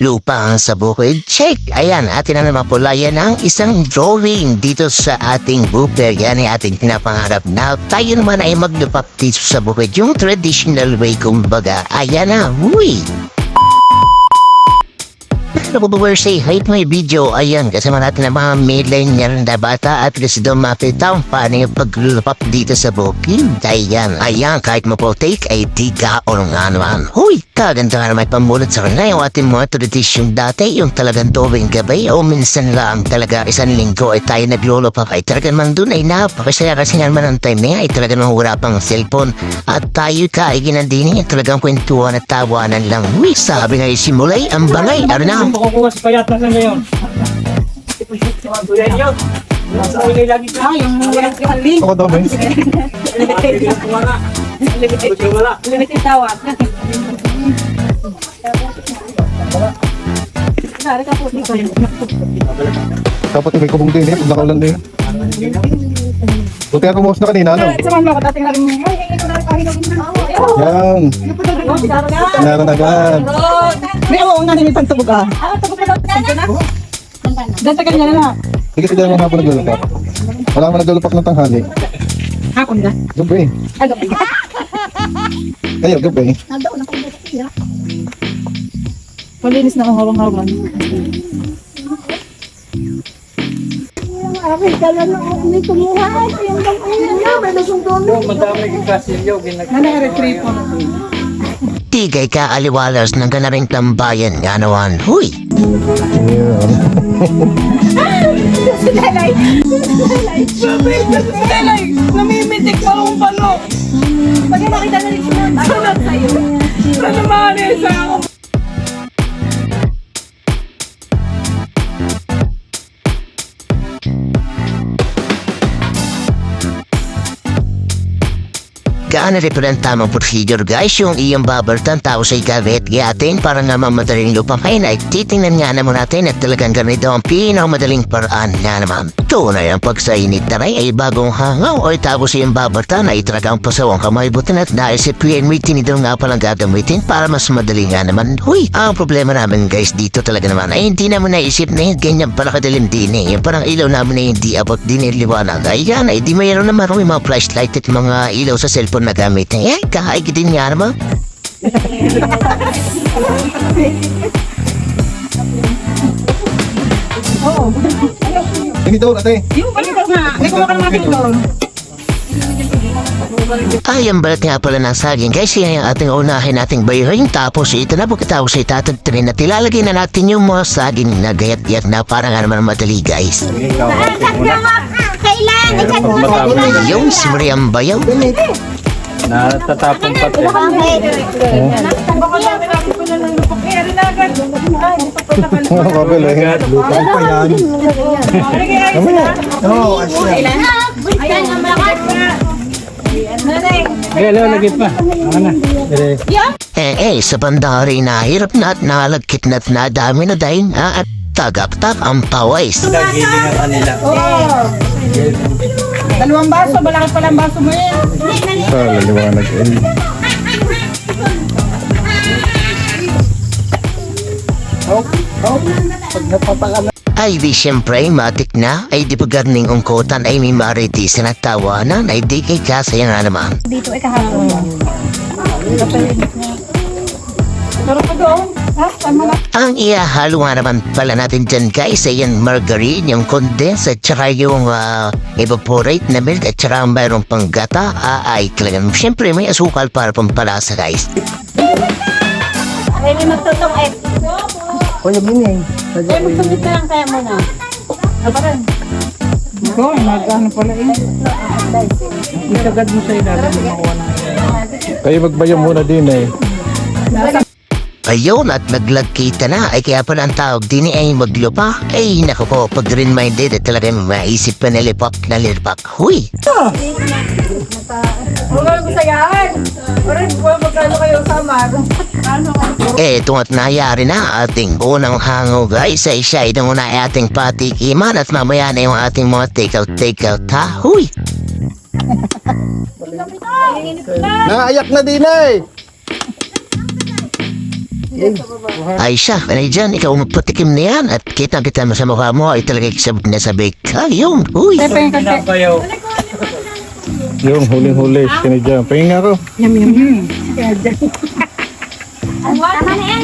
lupa sa bukid. Check! Ayan, atin na naman pula yan ang isang drawing dito sa ating bukid. Yan ay ating pinapangarap na tayo naman ay maglupak dito sa bukid. Yung traditional way kumbaga. Ayan na, huy! Nabubuwer say hype may video. Ayan, kasama natin ang mga millennial na bata at gusto daw makita kung paano yung paglulupap dito sa bukid. Ayan, ayan, kahit mo po take ay tiga o nga naman. Huy, kaganda nga naman pamulot sa kanila yung ating mga tradisyon dati, yung talagang tuwing gabi o minsan lang talaga isang linggo ay tayo naglulupap ay talagang man dun ay napakasaya kasi nga naman ang time na yan ay talagang mahura pang cellphone at tayo ka ay ginandini talagang kwentuhan at tawanan lang. Huy, sabi nga simulay ang bangay. Ano na? Makukuha sa payat na ngayon. Yan yun. Nasa ilay lagi ka. yung walang kaling. Ako daw, Ben. Wala. Limited, Wala. limited tawag. Ka po dito. Dapat may kubong din eh. Nakaulan din. Buti ako umuos na kanina, ano? Mo ako dating narin mo. Ay, hindi ko na kahinog Yan. Meron agad. May awa nga sa buga. Ah, sa buga na. Na. Kasi dahil mga hapon naglulupak. Wala naman naglulupak ng tanghali. Hapon na. Gabi. Ano? Kayo, gabi. Malinis na ang hawang-hawang. Yung madami yung kasilyo. Ginag- Nana-retrieve po. Tigay ka aliwalas ng ganaring tambayan nga naman. Huy! Yan. Telay! Namimitik parang palo! Pag makita na rin siya, ano sa'yo? Ano maalis ako? Po ang tamang procedure guys yung iyong babaltan tapos ay gawit gatin para nga mamadaling lupakin ay titingnan nga naman natin at talagang ganito ang pinakamadaling paraan nga naman. Tunay ang pagsainit na rin ay bagong hangaw o tapos yung babaltan ay talagang pasawang kamay butin at dahil si PNW tinidor nga palang gagamitin para mas madali nga naman. Huy, ang problema namin guys dito talaga naman ay hindi naman naisip na yun ganyan pala kadilim din eh. Parang ilaw namin na hindi abot din yung liwanag. Ay yan ay di mayroon naman yung mga flashlight at mga ilaw sa cellphone na gamit. Ay, kahaig din nga naman. Hindi daw, ate. Yung nga. Hindi ko. Ay, ang balat nga pala ng saging. Guys, yan yung ating unahin nating bayarin. Tapos ito na pagkatapos ay tatagtrin at ilalagay na natin yung mga saging na gayat-gayat na parang nga naman madali guys. Yung simri ang bayaw. Natatapon pati. Baka pala ng lupak. Eh, hindi pa. Ano eh? Yan. Ay, Mamaya. sila. Oo, asya. Ayan, malakas na. Eh, leo, lagit pa. Ano na? Eh, Eh, eh, sa banda rin na hirap na at nalagkit na at nadami na dahil ah, at tagaptak ang pawais. Nagiling ang kanila. Dalawang baso, malaki pala ang baso mo eh. Sa laliwanag. eh. Ay di siyempre, matik na, ay di pa garning ungkotan ay may maritisan at tawanan, ay di kay kasaya nga naman. Dito ay kahapon. Pero pa doon. Ha? Tama na. Ang ihahalo nga naman pala natin dyan guys ay yung margarine, yung condense at saka yung ah, evaporate na milk at saka mayroong pang gata ah, ay talagang siyempre may asukal para pampalasa guys. Ay, may magtutong eh. Ay, magtutong na lang kaya muna. Ano rin? ikaw, nagano pala eh. Itagad mo sa ilalim. Makuha na. Kayo magbayam muna din eh. Ayun at naglagkita na ay kaya pala ang tawag din ay maglupa. Ay naku po, pag green minded at talagang maisip pa na lipak na lipak. Huy! Huwag ko sayaan. Pero magkano kayo samar? Ano? Eh, ito at nangyari na ating unang hango guys ay siya itong una ay ating patikiman at mamaya na yung ating mga take-out take-out ha. Huy! Naayak na din eh. Ay siya, kanay dyan, ikaw magpatikim na yan at kita kita mo sa mukha mo ay talaga kisabog na sabik. Ayun, uy. Tay, pahing kasi. Pinapayaw. Yung huling-huli, sinidya. Pahinga ko. Yum, yum, yum. Tama na yan.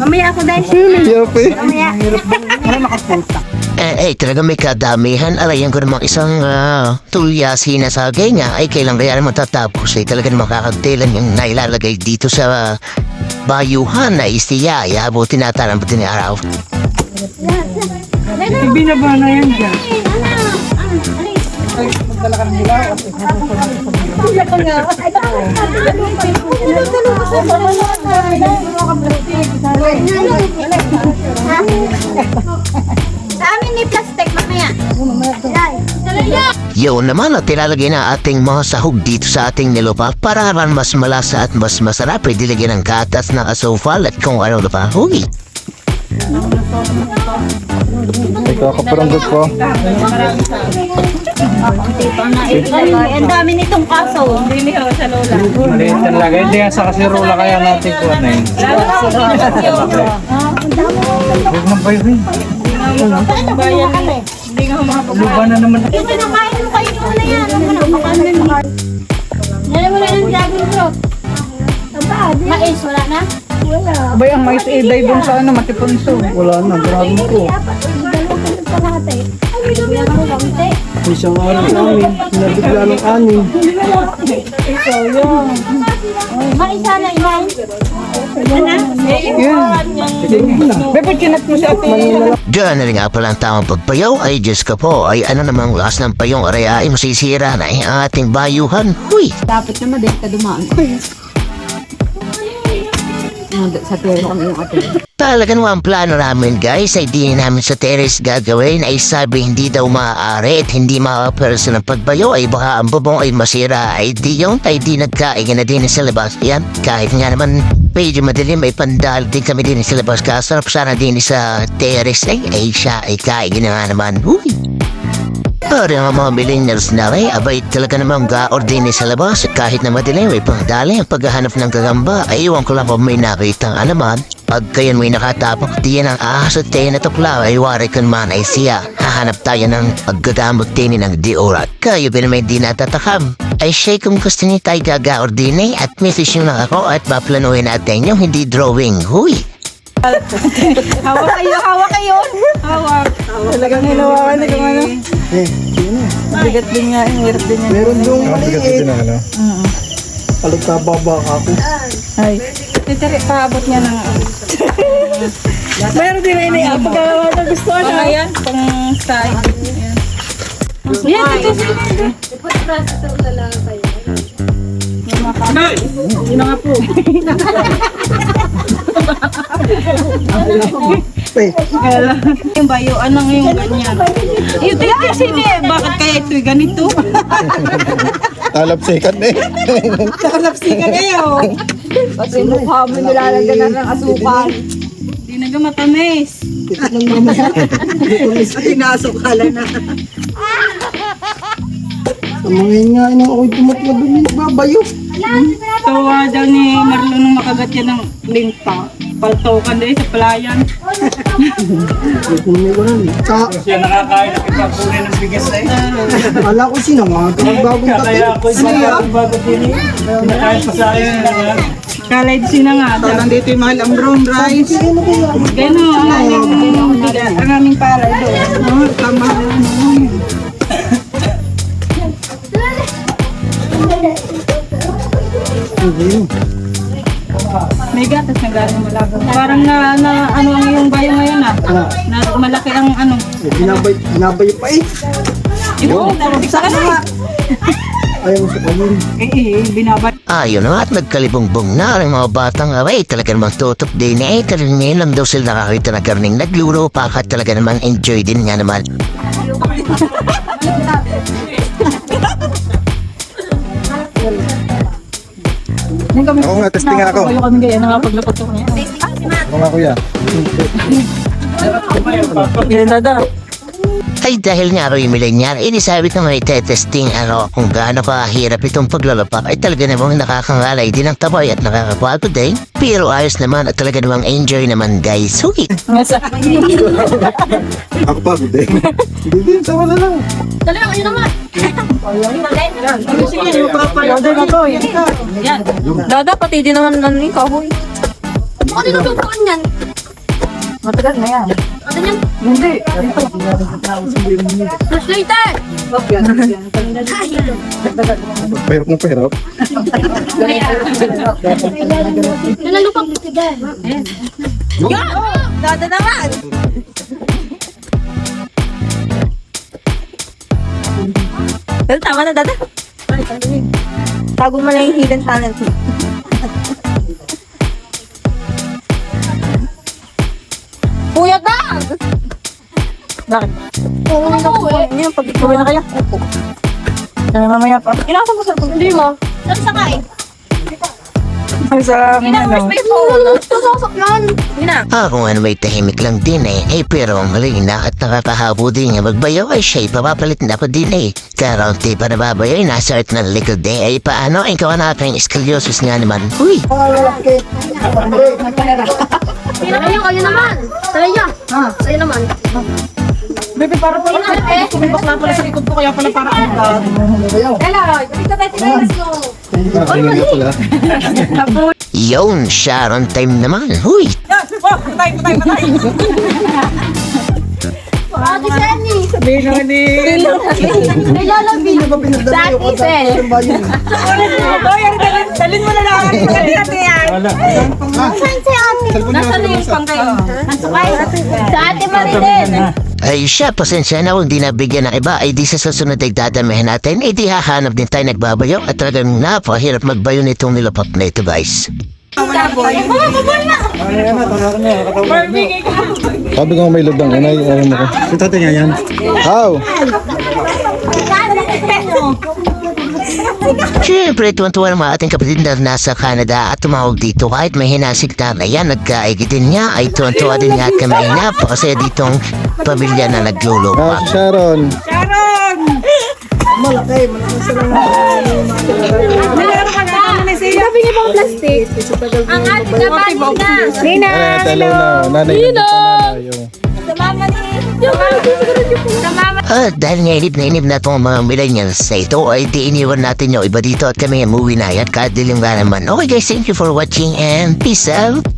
Mamaya ako dahil. Yup eh. Para makapunta. Eh, eh, talaga may kadamihan. Alayan ko namang isang uh, tulyasi na sagay nga. Ay, kailan kaya naman tatapos? Eh, talaga namang kakagtilan yung nailalagay dito sa bayuhan na istiya. Yabo, tinatarang pa araw. Binaba na yan dyan. Sa amin ni plastic, mamaya. Yun naman at tilalagay na ating mga sahog dito sa ating nilupa para ran mas malasa at mas masarap. Pwede lagyan ng gatas ng asofal at kung ano na pa. Huy! May kakaparanggot ko. Ang dami nitong kaso. Hindi niya sa lola. Maliit talaga. Hindi yan sa kasirola kaya natin ko na yun. Huwag nang bayo yun. Luba na naman. Yung kinakain mo kayo mo na yan. Ano mo na, makain mo na. Yan mo na yung dragon fruit. Mais, wala na? Wala. Abay, ang mais eh, dahil dun sa ano, matipunso. Wala na, grabe ko. Isang araw namin, nabigla ng anin. Yan. Yun. Diyan na rin nga pala ang tamang pagpayaw ay Diyos ka po ay ano namang lakas ng payong araya ay masisira na eh, ang ating bayuhan. Huy! Dapat naman din ka dumaan. Sa tero kami yung ate. Talaga naman ang plano namin guys ay di namin sa terrace gagawin ay sabi hindi daw maaari at hindi makaperso ng pagbayo ay baka ang bubong ay masira ay di yun ay di nagkain na din sa labas yan kahit nga naman medyo madilim ay pandal din kami din sa labas kasarap sana din sa terrace ay, ay siya ay kain na nga naman Uy! Para nga mga millennials na rin, abay talaga namang ga-ordine sa labas kahit na madilim ay pangdali ang paghahanap ng gagamba ay iwan ko lang kung may nakita ang alaman. Pag kayo may nakatapok diyan ang ahas at tayo na tukla ay wari kun man ay siya. Hahanap tayo ng paggagamot din ng diurat. Kayo ba naman di natatakam? Ay siya kung gusto niyo tayo gaga-ordine at message nyo lang ako at paplanuhin natin yung hindi drawing. Huy! Hawak kayo, hawak kayo. Hawak. Talagang hinawakan na kung ano. Bigat din nga, yung hirap din yan. Meron doon maliit. Ano? Palagkababa ako. Ay. Titiri, paabot niya ng... Meron din na iniya. Pagkagawa na gusto na. Pang ayan, pang side. Yan, ito Yun na nga po. Yung bayo, anong yung ganyan? Yung tingin sini, bakit kaya ito'y ganito? Talap second eh. Kalapsi ka kayo. Kasi mukha mo nilalagyan na ng asukal. Hindi na gamatamis. Pinasukala na. Sa mga nga, inang ako'y tumatlo doon yung babayo. Tawa daw ni Marlon nung makagat yan ng linta. Paltokan din sa palayan. May wala eh. Sa, Siya nakakain na kita kunin ng bigas na eh. ala ko sinama, bagong Kaya ako yung bago bago din eh. Kinakain pa sa akin na nga. Kalay din na nga. So, nandito yung mahal ang brown rice. Gano'n, ang aming, ang aming palay doon. Oh, tama. May gatas na galing malabo. Parang na, na ano ang yung bayo ngayon ah. Na, malaki ang ano. Binabay, binabay pa eh. Ito, sa ano nga. Ayaw mo sa kanin. Eh, eh, binabay. Ayun na nga at nagkalibongbong na ang mga batang away. Talaga namang tutok din eh. Talagang ngayon lang daw sila nakakita na karning nagluro. Pakat talaga namang enjoy din nga naman. Ako nga, testing nga ako. Kayo kami ganyan, nakapaglapot ko niya. Ako nga kuya. Yan, dada. Ay dahil nga raw yung millennial, eh di sabi ko may testing ano kung gaano kahirap itong paglalapak ay talaga namang nakakangalay din ang taboy at nakakapagod din. Pero ayos naman at talaga namang enjoy naman guys. Uy! Ako pa, hindi. Hindi din, sama na lang. Dali ayun naman. Sige, yung papayaw din ako. Yan. Dada, pati din naman ano yung kahoy. Baka tinututukan yan. Matagal na yan. Ano yan? Hindi. Translator! Pero kung pero. Nalalupang tigal. Dada naman. Pero tama na, Dada. Tago mo na yung hidden talent. Kuya Dag! Bakit? Oo, uwi. Ano yung pag-ikuwi na kaya? Opo. Kaya mamaya pa. Inasa mo sa Hindi mo. Saan sakay? Sa Ina, where's my phone? Tusosok yan. Ah, kung ano may tahimik lang din eh. Eh pero ang mali na at nakakahabo din nga magbayaw ay siya'y papapalit na ako din eh. Karounti pa nababayaw ay nasa art ng likod eh. Ay paano? Ay kawan natin scoliosis nga naman. Uy! Sa'yo, kayo naman. Sa'yo. Sa'yo naman. Bebe, para pala. Eh, Tumibak na pala sa likod ko, kaya pala para ang Hello, dito tayo sila. Kanina pala. Yun, Sharon time naman. Uy! Oh, patay, patay, patay. Ate Senny. Sabihin naman ni... Nilalabi. Sa Ate Sen. Dalin mo na lang. Dalin natin yan. Saan si Ate? Nasa na yung pangkay? Sa Ate Marilyn. Ay siya, pasensya na kung di nabigyan ng iba ay di sa susunod ay dadamihan natin ay di hahanap din tayo nagbabayo at talagang napahirap magbayo nitong nilapot na ito guys. Sabi ko may lubang anay. Ayan mo ko. Ito nga yan. How? Siyempre, tuwan-tuwa ng mga ating kapatid na nasa Canada at tumawag dito kahit may hinasig na yan, nagkaigi din niya ay tuwan-tuwa din niya at kami ay napakasaya ditong pamilya na Ah, naglulupa. si Sharon. Sharon! Sabi niya bang plastic? Ang ate naman nina. Nina! Ayan, hello na. Nanay na nanay. Sa mama ni. Sa At dahil nga inip na inip na itong mga millennials sa ito ay di iniwan natin yung iba dito at kami umuwi na yan kahit dilim nga naman. Okay guys, thank you for watching and peace out!